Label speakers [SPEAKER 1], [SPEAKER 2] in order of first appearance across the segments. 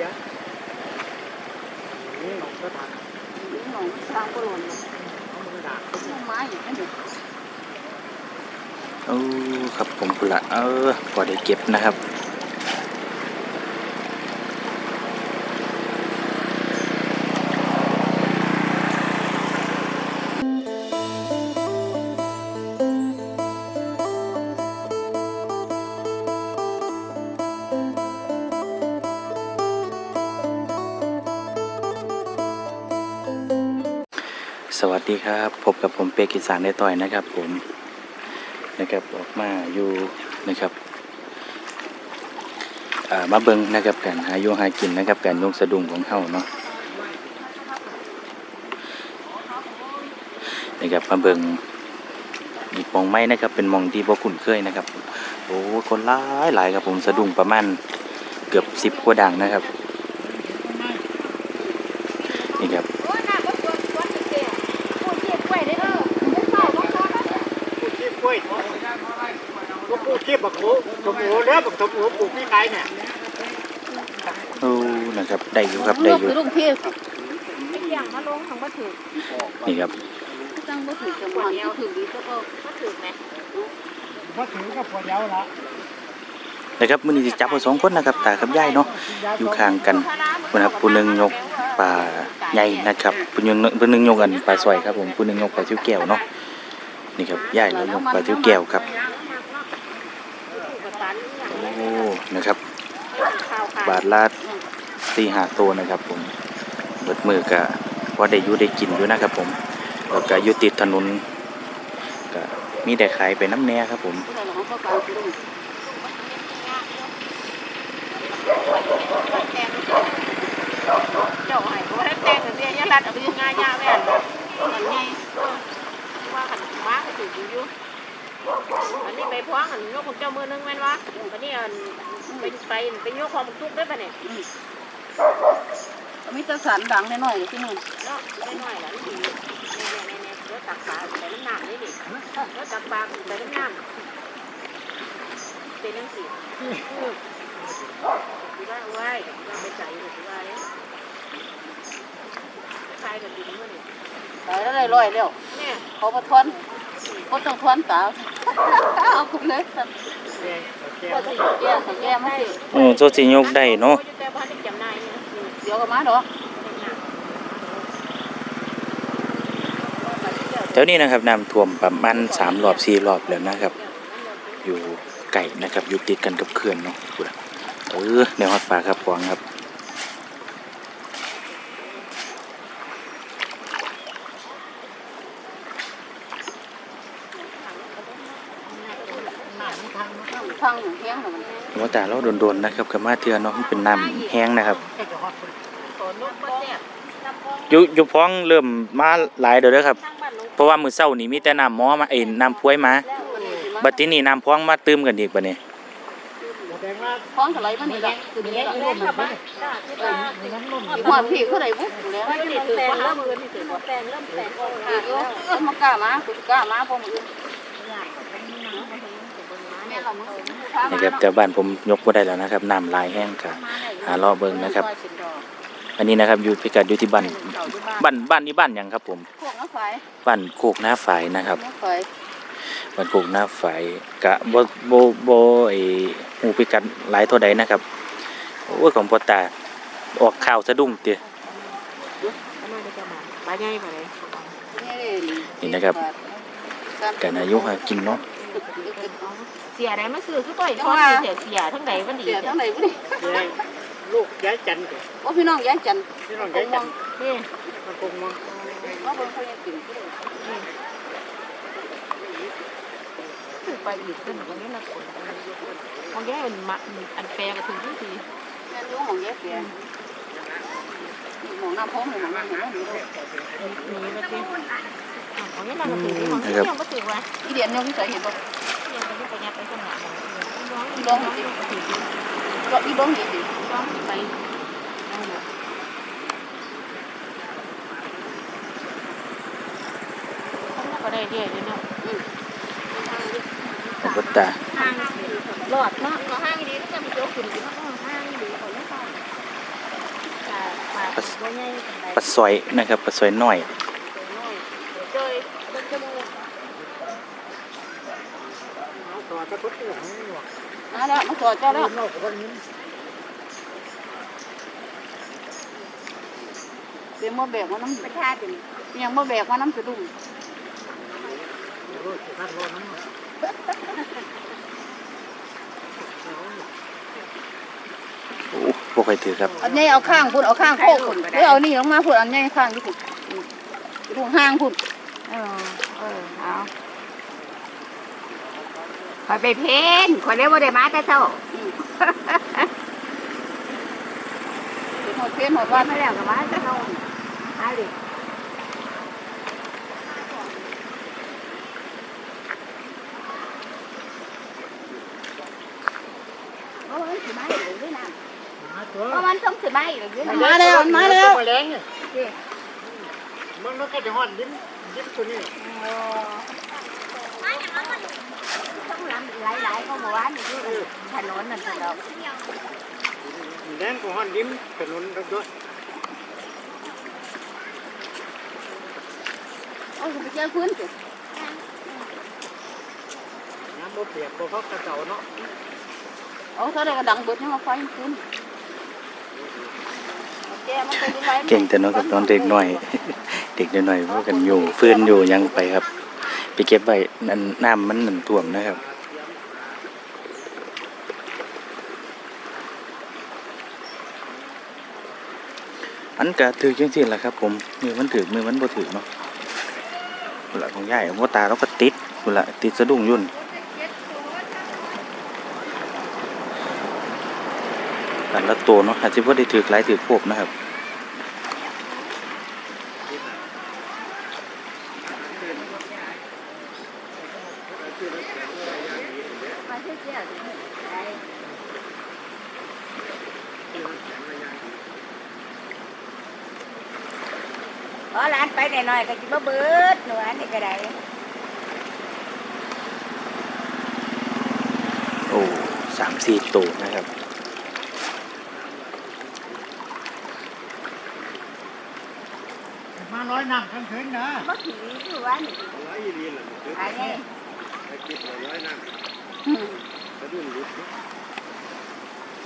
[SPEAKER 1] สียนี่หนองก็ทาก
[SPEAKER 2] นี่หนองทางก็หล่น
[SPEAKER 1] เอามือด่า
[SPEAKER 2] ต้นไม้อย่างนั้นอยู่
[SPEAKER 3] โอ้ครับผมพุ่นละเออพอได้เก็บนะครับ สวัสดีครับ พบกับผมเปกกิสานได้ต่อยนะครับ ผมนะครับออกมาอยู่นะครับอ่ามาเบิงนะครับการหายู่หากินนะครับการยงสะดุ้งของเฮาเนาะนะครับมาเบิงอีกมองไม้นะครับ เป็นมองที่บ่คุ้นเคยนะครับโอ้คนหลายหลายครับผมสะดุ้งประมาณเกือบสิบกว่าดังนะครับนี่ครับ
[SPEAKER 2] โอ้ยน่าก็ชวนชวนเจ๊พูดเจ๊กล้วยได้เด้อไม่เศร้าก็ชวนนะ
[SPEAKER 1] ปลูกชีพกล้วยก็ปลูกชีพบักโขสมโอเด้อบักสมโอปลูกพี่ไก่เนี่ย
[SPEAKER 3] โอ้นะครับได้อยู่ครับได้อยู่
[SPEAKER 2] ลูกพี่ไม่เกี่ยงมาลงทางบ่ถือ
[SPEAKER 3] นี่ครับ
[SPEAKER 2] จังบ่ถือจังหวะนี้ถือดีก็บ่บ่ถือไหม
[SPEAKER 1] มาถือก็พอแล้วละ
[SPEAKER 3] นะครับมื้อนี้สิจับเอาสองคนนะครับตากับยายเนาะอยู่ข้างกันผู้นะครับผู้หนึงยกปลาใหญ่นะครับผู้หนึงผู้หนึงยกอันปลาสวยครับผมผู้หนึงยกปลาทิวแก้วเนาะ นี่ครับยายแล้วยกปลาทิวแก้วครับโอ้นะครับ บาทละสี่ห้าตัวนะครับผมเบิดมือก็ว่าได้อยู่ได้กินอยู่นะครับผมแล้วก็อยู่ติดถนนก็มีแต่ขายไปน้ำแน่ครับผม
[SPEAKER 2] เจ้าให้บ่ได้แต่งกันเสียยะรัดเอาไปง่ายๆแม่นอันใหญ่ ว่าคันมาก็ถืออยู่อันนี้ไปพวงอันยกของเจ้ามือนึงแม่นวะอันนี้อันไปไปไปยกความทุกข์ได้ปะเนี่ย
[SPEAKER 4] มีแต่สารดังแน่หน่อยที่นู่น
[SPEAKER 2] เนาะได้หน่อยละนี่เนี่ยเนี่ยเนี่ยรถตักปลาใส่น้ำหนักนี่ดิรถตักปลาใส่น้ำหนักเป็นนังสิที่ว่าไว้ยังไปใส่อยู่ที่ว่าเนี่ยใครกันดีมั้งเนี่ย
[SPEAKER 4] ตายแล้วได้ร้อยแล้ว
[SPEAKER 2] เนี่ย
[SPEAKER 4] เขามาทวนก็ต้องทวนตาเอาคุณเลย
[SPEAKER 1] แกงแก
[SPEAKER 4] ก็
[SPEAKER 1] ง
[SPEAKER 4] ต้องแก้ต้องแก้มาสิ
[SPEAKER 3] โอ้โซสิยกได้เนาะ
[SPEAKER 2] แต่บ้านที่จำนายเนี่ย
[SPEAKER 4] เดี๋ยวก็มาดอก
[SPEAKER 3] แถวนี้นะครับน้ำท่วมประมาณสามรอบสี่รอบแล้วนะครับ อยู่ไก่นะครับอยู่ติดกันกับเขื่อนเนาะพูดอะเออในฮอดปลาครับกวางครับ
[SPEAKER 4] ทางแห้ง แล้วมัน
[SPEAKER 3] ว่าแต่เราโดนๆนะครับกับมาเทือเนาะมันเป็นน้ำแห้งนะครับ
[SPEAKER 2] ขนลูกมาแซ่บน้ำพอง
[SPEAKER 3] อยู่อยู่พ้องเริ่มมาหลายเด้อเด้อครับ
[SPEAKER 2] ทั้งบ้านลง
[SPEAKER 3] เพราะว่ามื้อเช้านี่มีแต่น้ำหมอมาเอ้ยน้ำพวยมาบัดทีนี้น้ำพ้องมาตื้มกันอีกบัดนี้
[SPEAKER 1] แดงว่า
[SPEAKER 4] คล้องถลายมันนี่ละคือนี่ละ
[SPEAKER 2] แม่ค่ะบ้านจ้าที่บ้าน
[SPEAKER 4] หัวพี่เขาได้บุ๊กแล้ว
[SPEAKER 2] ว่าที่ตื่นว่าห้ามือที่ตื่นว่าแปลงเริ่มแปลงออกค่ะ
[SPEAKER 4] เออเออมากล้ามากูกล้ามาพอมือแม่เรามือ
[SPEAKER 3] นะครับแต่บ้านผมยกบ่ได้แล้วนะครับน้ำลายแห้งค่ะหารอเบิงนะครับ อันนี้นะครับอยู่พิกัดอยู่ที่บ้านบ้านบ้านนี้บ้านยังครับผมบ้านโคกหน้าฝายนะครับบ้านโคกหน้าฝายกะบ่บ่บ่ไอ้ฮู้พิกัดหลายเท่าใดนะครับโอ้ของพ่อตาออกข่าวสะดุ้งเติ
[SPEAKER 2] มาได้จะมาปลาใหญ่มาเลย
[SPEAKER 3] กันอายุหากินเนาะ
[SPEAKER 2] สียได้มาซื้อคือปล่อยทอดเสียเสียทั้งใดมันดี
[SPEAKER 4] เดี๋ยวทั้งไหนวะนี่
[SPEAKER 1] แกงลูกย้ายจันทร์
[SPEAKER 4] ว่าพี่น้องย้ายจัน
[SPEAKER 1] พี่น้องย้ายจันทร์
[SPEAKER 2] นี่
[SPEAKER 1] มันคงมอง
[SPEAKER 4] ว่าคนเขายังกิน
[SPEAKER 2] คือไปอีกขึ้นตรงนี้นะคนมองแย่มันมาอันแปลก็ถึงที่ที
[SPEAKER 4] แม่รู้ของแยกเสียหมองน้ำพองหมองน้ำหมู
[SPEAKER 2] มีมาทีของนี้มันก็ถึงที่ของที่ยังก็ถึงว่า
[SPEAKER 4] อีเดียนเนี่ยพี่ใส่เห็นป่ะ
[SPEAKER 2] ยัง ไปไปยัดไปข้างหลังน้อง
[SPEAKER 4] อีดองอีก็อีดองนี่สิ
[SPEAKER 2] น้องไปก็ได้เดียวเลยเนาะ
[SPEAKER 3] ของพ่อตา
[SPEAKER 2] ห้างหลอดเนาะห้างดีก็จะมีโจ๊กขึ้นอยู่ข้างห้างดีคนไม่ไป
[SPEAKER 3] ปลาปลาสอยนะครับปลาสอยน้อย
[SPEAKER 2] เจยมันจะมู
[SPEAKER 1] เอาต่อจะพุทธเหรอ
[SPEAKER 4] มาแล้วมาสอดเจ้าแล้ว
[SPEAKER 1] นอกกับวันนี้
[SPEAKER 4] เดี๋ยวมาแบกมาน้ำ
[SPEAKER 2] ประชาชน
[SPEAKER 4] ยังมาแบกมาน้ำสะดุ้ง
[SPEAKER 1] รถจะทัดรถน้ำ
[SPEAKER 3] โอ้บ่ค่อยถือครับ
[SPEAKER 4] อันนี้เอาข้างพุ่นเอาข้างโค้งพุ่นหรือเอานี่ลงมาพุ่นอันนี้ข้างที่พุ่นดูห้างพุ่น
[SPEAKER 2] เออเออเอาค อยไปเพ้นคอยเรียวได้มาแต่เจ้า
[SPEAKER 4] หมดเพี้ยนหมด
[SPEAKER 2] วั
[SPEAKER 4] วันน
[SPEAKER 2] มาแล้วกับมาแต่เจ้าหาดิโอ้ยสิมาอยู่ด้วยน้ำ
[SPEAKER 1] มาตัว
[SPEAKER 2] เพราะมันต้องสิมาอยู่ด้วยน้ำ
[SPEAKER 4] มาแล้วมาแล้ว
[SPEAKER 1] มาแรงเนี่ยมันมันก็จะห่อนยิ้มยิ้มตัวนี้
[SPEAKER 2] ต้องรำ หลายๆก็หมู่บ้านอยู่ถนนนั่นตลอด
[SPEAKER 1] แรงก็ห่อนยิ้มถนนรถยนต์
[SPEAKER 4] เอาไปเจอพื้นสิ
[SPEAKER 1] น้ำบ่เปียกบ่เพรากระเจ้าเนาะ
[SPEAKER 4] เอาเท่าไรก็ดังเบิดนี่มาไฟพื้น
[SPEAKER 3] เก่งแต่น้อยกับตอนเด็กหน้อย เด็กหน้อยพวกกันอยู่เฟื่อนอยู่ยังไปครับ ไปเก็บไว้นั่นน้ำมันนั่นท่วมนะครับ อันก็ถือจังซี่แหละครับ ผมมือมันถือมือมันบ่ถือเนาะพุ่นละของยายบ่ตาเราก็ติดพุ่นละติดสะดุ้งยุ่นแต่ละตัวเนาะอาจจะบ่ได้ถือหลายถือโคบนะครับ
[SPEAKER 2] เที่ยวเที่ยวไปอ๋อร้านไปหน่อยๆก็จิมาเบิดหนูอันนี้ก็ได้
[SPEAKER 3] โอ้สามสี่ตัวนะครับ
[SPEAKER 1] มาร้อยน้ำทั้งคืนนะ
[SPEAKER 2] มาขี่อยู่วันนี้
[SPEAKER 1] ร้อยยี่ดีละมัน
[SPEAKER 2] อันนี้
[SPEAKER 1] ไปกินร้อยน้
[SPEAKER 4] อืมำ
[SPEAKER 1] กระดุมยุบ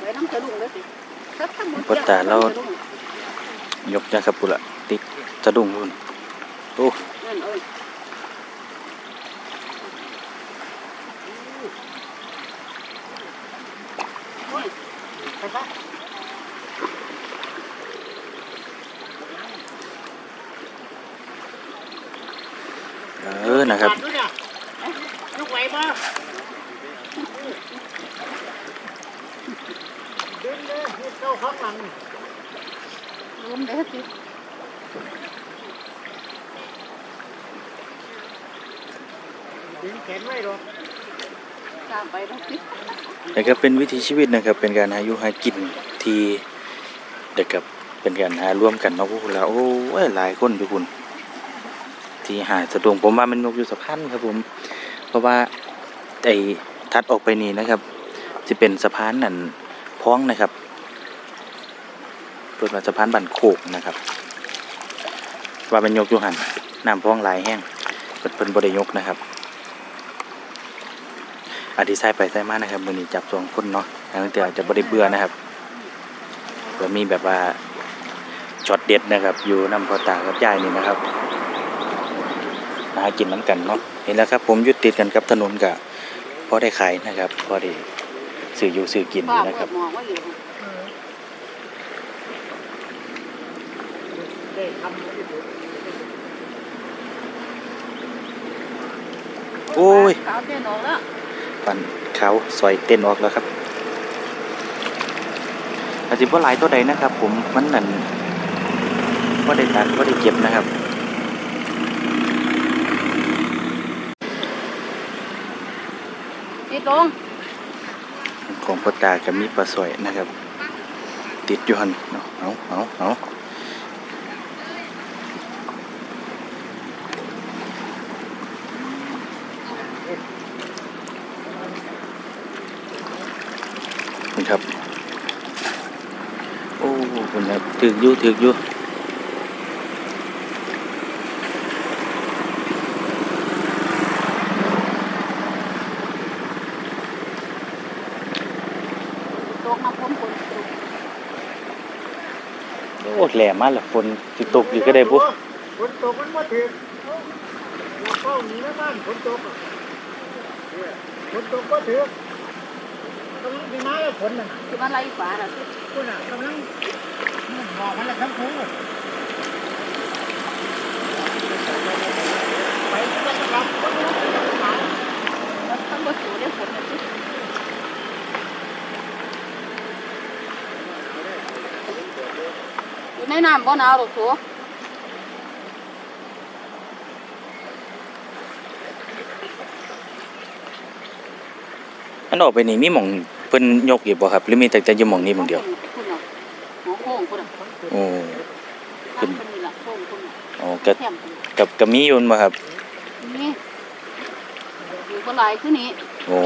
[SPEAKER 4] ไว้น้ำสะดุ้งเลยสิสักทั้งหมด
[SPEAKER 3] ปตาเรายกนะครับพุ่นละ ติดสะดุ้งพุ่นโอ้
[SPEAKER 4] นั่นเอ้ย
[SPEAKER 1] ไปซะ
[SPEAKER 3] เออนะครับ
[SPEAKER 1] ดูเนี่ยลูกไหวปะเดินเลยให้เข้าข้างหลัง
[SPEAKER 4] ล้มได้สิ
[SPEAKER 1] ดึงแขนไว้หรอก
[SPEAKER 4] ตามไปแล้วสิ
[SPEAKER 3] นะครับเป็นวิถีชีวิตนะครับ เป็นการหาอยู่หากินที่เด็กกับเป็นการหาร่วมกันเนาะพวกเราโอ้ยหลายคนอยู่คุณ ที่หาสะดวกผมว่ามันยกอยู่สะพานครับผม เพราะว่าไอ้ทัดออกไปนี่นะครับจะเป็นสะพานนั่นพ้องนะครับเปิดว่าสะพานบันโคกนะครับ ว่ามันยกอยู่หันน้ำพ้องหลายแห้งเปิดเพิ่นบ่ได้ยกนะครับ อธิษฐานไปใส่มานะครับมือนี้จับสองคนเนาะทางเตือจะบริเบื่อนะครับเผื่อมีแบบว่าช็อตเด็ดนะครับอยู่นำพอตากับยายนี่นะครับหากินน้ำกันเนาะเห็นแล้วครับ ผมอยุดติดกันกับถนนกะพอได้ขายนะครับพอได้ซื้ออยู่ซื้อกินอ
[SPEAKER 4] ป้า
[SPEAKER 3] ยู่
[SPEAKER 4] เปิ
[SPEAKER 3] นะครับ
[SPEAKER 4] ดมองว่าอยู่
[SPEAKER 1] ได้ทำไม่ถูก
[SPEAKER 3] โอ้ย
[SPEAKER 4] ขาวเต้นออกแล้ว
[SPEAKER 3] ปันเขาซอยเต้นออกแล้วครับอาจจะว่าหลายตัวใดนะครับ ผมมันนั่นว่าได้ตัดว่าได้เก็บนะครับ
[SPEAKER 4] ติดลง
[SPEAKER 3] ของพ่อตากับมีปลาสวยนะครับ ติดอยู่หันเนาะเอาเอาเอานี่ คุณครับถึกอยู่ถึกอยู่
[SPEAKER 4] ตกมาพ้นฝนตก
[SPEAKER 3] โอ้แหลมมากเลยฝนสิตกอยู่ก็ได้ปุ๊บ
[SPEAKER 1] ฝนตกมันมาถึงเราเข้าหนีแม่บ้านฝนตกอะเนี่ยฝนตกก็ถึง กำลังไปมาแล้วฝนน่ะ
[SPEAKER 4] คือมันไรฟ้าน่ะ
[SPEAKER 1] คุณอะกำลังมองมันแล้วทั้งคู่ไปที่นั่นนะครับ
[SPEAKER 4] แล้วทั้งหมดอยู่ได้ฝนน่ะสิอยู่ในน้ำบ่หนาวหรอกโถ
[SPEAKER 3] อันออกไปนี่มีหม่องเพิ่นยกอยู่บ่ครับ หรือมีแต่แต่อยู่หม่องนี้หม่องเดียว
[SPEAKER 4] คุณน่ะหมอโค้งคุณน่ะ
[SPEAKER 3] โอ้
[SPEAKER 4] ขึ้นนี่ล่ะโค้งคุณน่ะ
[SPEAKER 3] อ๋อก็
[SPEAKER 4] แคมป์คุณน่ะ
[SPEAKER 3] กับกับมีอยู่บ่ครับ
[SPEAKER 4] นี่อยู่บ่หลายคือนี้
[SPEAKER 3] โอ้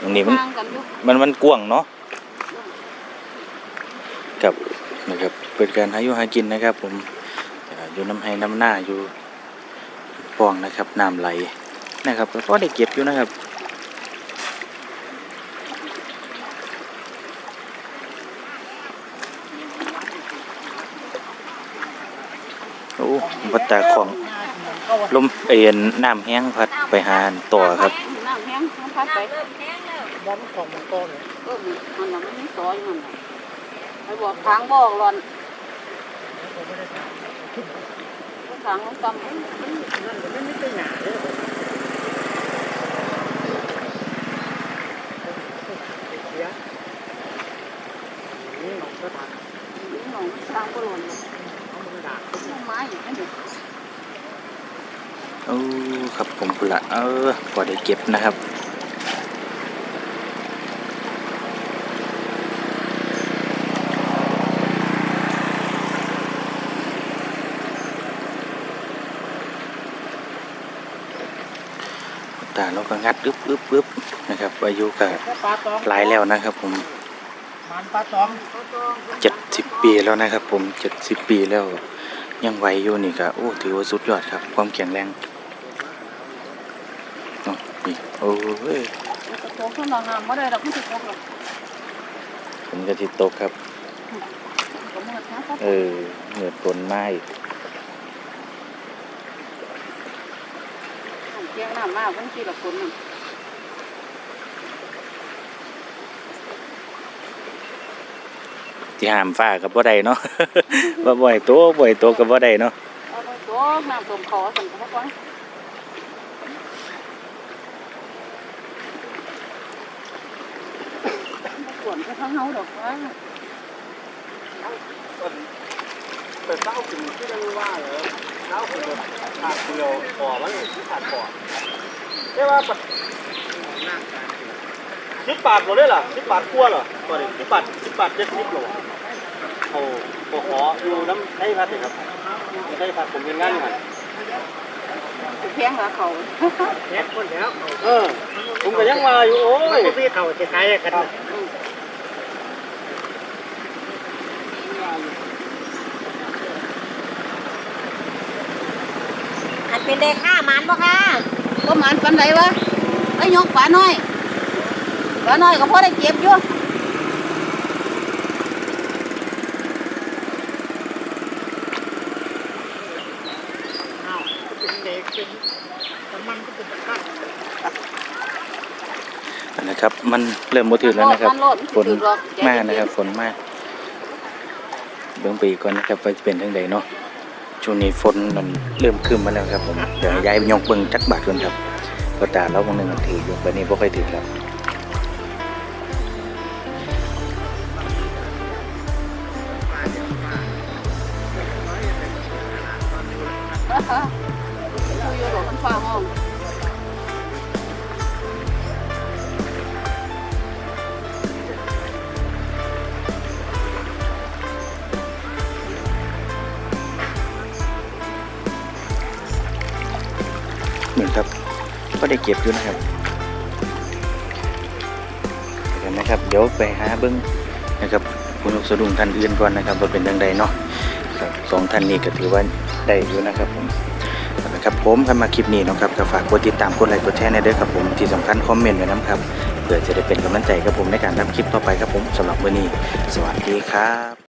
[SPEAKER 3] ตรงนี้มัน
[SPEAKER 4] ห่างกันอยู่
[SPEAKER 3] มันมันกว้างเนาะกับนะครับเป็นการหาอยู่หากินนะครับ ผมอ่าอยู่น้ำไห้น้ำหน้าอยู่ปองนะครับน้ำไหลนะครับแล้วก็ได้เก็บอยู่นะครับ วัดตาของลมเอ็นน้ำแห้งพัดไปหาต่อครับ
[SPEAKER 4] น้ำแห้งน้ำพัดไป
[SPEAKER 1] บอลของมันตเลย
[SPEAKER 4] เออมันน่ะมันมีซอยมันไปบอกทางบอกหลอนทางลงตำมัน
[SPEAKER 1] นั่นมันไม่ใช่หนาเลยนี่หนองก็ถัก
[SPEAKER 4] มีหนองทางก็หล่น
[SPEAKER 1] เอา
[SPEAKER 3] โอ้ครับผมพุ่นละเออพอได้เก็บนะครับตาเราก็งัดอึบอึบอึบนะครับอายุก็
[SPEAKER 1] ปลาตอง
[SPEAKER 3] หลายแล้วนะครับผม
[SPEAKER 1] มันปลาตอง
[SPEAKER 3] เจ็ดสิบปีแล้วนะครับผมเจ็ดสิบปีแล้ว ยังไหวอยู่นี่ก็โอ้ถือว่าสุดยอดครับ ความแข็งแรงเนาะนี่โอ้ย
[SPEAKER 4] กระโปรงข้างหลังน้ำไม่ได้ดอกมันจะตกหรอก
[SPEAKER 3] ผมจะติดตกครับ
[SPEAKER 4] ก็มืดนะครับ
[SPEAKER 3] เออเหนือฝนไม้
[SPEAKER 4] เที่ยงน้ำมากมันกี่ละคนน่ะ
[SPEAKER 3] ที่ห้ามฟ้ากับบ่ได้เนาะว่าบ่อยตัวบ่อยตัวกับบ่ได้เนาะ
[SPEAKER 4] เปตัวน้ำต้มคอสั่งเขาฟังส่วนก็ทั้งเฮาดอกว่า
[SPEAKER 1] เป็นเต้ากินที่เรียกว่าเหรอเต้ากินขาดเดียวคอมันที่ขาดคอเรียกว่าปัดสิบบาทหมดเลยเหรอสิบบาทกลัวเหรอตัวนี้สิบบาทสิบบาทเจ็ดสิบโล โอ้โหขออยู่น้ำให้พัดเลยครับให้พัดผมยังงั้นอยู่หัน
[SPEAKER 4] สิแพงกว่าเขา
[SPEAKER 1] แยกคนแล้วเออผมก็ยังมาอยู่โอ้ยพี่เขาจะขายกัน
[SPEAKER 2] อันเป็นเลขห้ามันบ่ค่ะ
[SPEAKER 4] ก็มันปันใดวะไอ้ยกปลาน้อยปลาน้อยก็พอได้เก็บอยู่
[SPEAKER 1] อ้าวเป็นเด็กเป็นมันก็เป็นตะกั่น
[SPEAKER 3] อันนะครับ มันเริ่มบ่ถึงแล้วนะครับ
[SPEAKER 4] มันโลด
[SPEAKER 3] ฝน
[SPEAKER 4] มันถือหรอก
[SPEAKER 3] มากนะครับ ฝนมากเบิ่งไปอีกก่อนนะครับว่าจะเป็นทางใดเนาะช่วงนี้ฝนมันเริ่มครึ้มมาแล้วครับผมเดี๋ยวย้ายไปยกเบิ่งจักบาทก่อนครับก็ตาเราบางนึงมันถืออยู่บัดนี้บ่ค่อยถือแล้ว
[SPEAKER 4] มือ
[SPEAKER 3] นครับ ก็ได้เก็บอยู่นะครับเดี๋ยวนะครับ เดี๋ยวไปหาเบิ้งนะครับผู้ยกสะดุ้งท่านอื่นก่อนนะครับว่าเป็นจังใดเนาะครับสองท่านนี้ก็ถือว่าได้อยู่นะครับผมนะครับผมครับมาคลิปนี้นะครับก็ฝากกดติดตามกดไลค์กดแชร์ในเด้อครับผมที่สำคัญคอมเมนต์ไว้นะครับเพื่อจะได้เป็นกำลังใจกับผมในการทำคลิปต่อไปครับผมสำหรับวันนี้ สวัสดีครับ